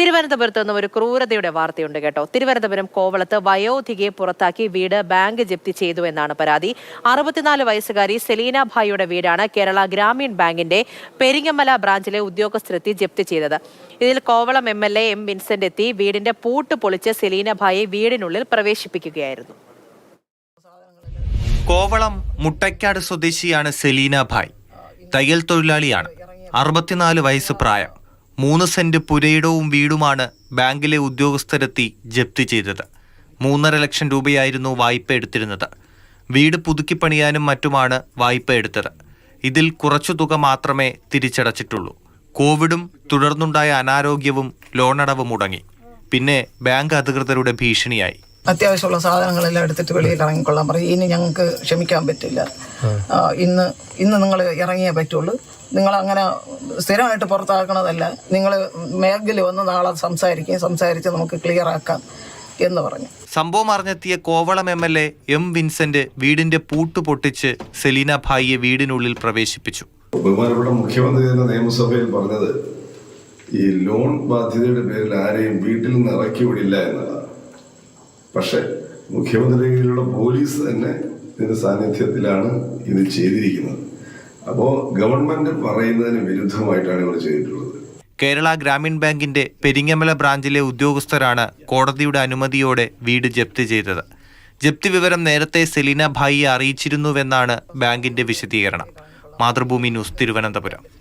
തിരുവനന്തപുരത്ത് നിന്നും ഒരു ക്രൂരതയുടെ വാർത്തയുണ്ട് കേട്ടോ. തിരുവനന്തപുരം കോവളത്ത് വയോധികയെ പുറത്താക്കി വീട് ബാങ്ക് ജപ്തി ചെയ്തു എന്നാണ് പരാതി. അറുപത്തിനാല് വയസ്സുകാരി സെലീന ഭായിയുടെ വീടാണ് കേരള ഗ്രാമീൺ ബാങ്കിന്റെ പെരിങ്ങമല ബ്രാഞ്ചിലെ ഉദ്യോഗസ്ഥരെത്തി ജപ്തി ചെയ്തത്. ഇതിൽ Kovalam M L A M Vincent എത്തി വീടിന്റെ പൂട്ട് പൊളിച്ച് സെലീന ഭായി വീടിനുള്ളിൽ പ്രവേശിപ്പിക്കുകയായിരുന്നു. കോവളം മുട്ടയ്ക്കാട് സ്വദേശിയാണ് സെലീന ഭായ്. തയ്യൽ തൊഴിലാളിയാണ്. അറുപത്തിനാല് വയസ്സ് പ്രായം. മൂന്ന് സെന്റ് പുരയിടവും വീടുമാണ് ബാങ്കിലെ ഉദ്യോഗസ്ഥരെത്തി ജപ്തി ചെയ്തത്. മൂന്നര ലക്ഷം രൂപയായിരുന്നു വായ്പ എടുത്തിരുന്നത്. വീട് പുതുക്കിപ്പണിയാനും മറ്റുമാണ് വായ്പ എടുത്തത്. ഇതിൽ കുറച്ചു തുക മാത്രമേ തിരിച്ചടച്ചിട്ടുള്ളൂ. കോവിഡും തുടർന്നുണ്ടായ അനാരോഗ്യവും ലോണടവ് മുടങ്ങി. പിന്നെ ബാങ്ക് അധികൃതരുടെ ഭീഷണിയായി. അത്യാവശ്യമുള്ള സാധനങ്ങളെല്ലാം എടുത്തിട്ട് വെളിയിൽ ഇറങ്ങിക്കൊള്ളാൻ പറയും. ഇനി ഞങ്ങൾക്ക് ക്ഷമിക്കാൻ പറ്റില്ല. ഇന്ന് ഇന്ന് നിങ്ങൾ ഇറങ്ങിയേ പറ്റുള്ളൂ. നിങ്ങൾ അങ്ങനെ സ്ഥിരമായിട്ട് പുറത്താക്കണതല്ല. നിങ്ങൾ മേഖല വന്ന് നാളെ സംസാരിക്കും. സംസാരിച്ച് നമുക്ക് ക്ലിയർ ആക്കാം എന്ന് പറഞ്ഞു. സംഭവം അറിഞ്ഞെത്തിയ Kovalam M L A M Vincent വീടിന്റെ പൂട്ട് പൊട്ടിച്ച് സെലീന ഭായിയെ വീടിനുള്ളിൽ പ്രവേശിപ്പിച്ചു. ബഹുമാനപ്പെട്ട മുഖ്യമന്ത്രി തന്നെ നിയമസഭയിൽ പറഞ്ഞത് ഈ ലോൺ ബാധ്യതയുടെ പേരിൽ ആരെയും വീട്ടിൽ നിന്ന് ഇറക്കി വിടില്ല എന്നതാണ്. പക്ഷെ മുഖ്യമന്ത്രിയുടെ പോലീസ് തന്നെ ഇതിന്റെ സാന്നിധ്യത്തിലാണ് ഇത് ചെയ്തിരിക്കുന്നത്. അപ്പോൾ ഗവൺമെന്റ് പറയുന്നതിന് വിരുദ്ധമായിട്ടാണ് ഇവർ ചെയ്തിട്ടുള്ളത്. കേരള ഗ്രാമീൺ ബാങ്കിന്റെ പെരിങ്ങമല ബ്രാഞ്ചിലെ ഉദ്യോഗസ്ഥരാണ് കോടതിയുടെ അനുമതിയോടെ വീട് ജപ്തി ചെയ്തത്. ജപ്തി വിവരം നേരത്തെ സെലീന ഭായിയെ അറിയിച്ചിരുന്നുവെന്നാണ് ബാങ്കിന്റെ വിശദീകരണം. മാതൃഭൂമി ന്യൂസ് തിരുവനന്തപുരം.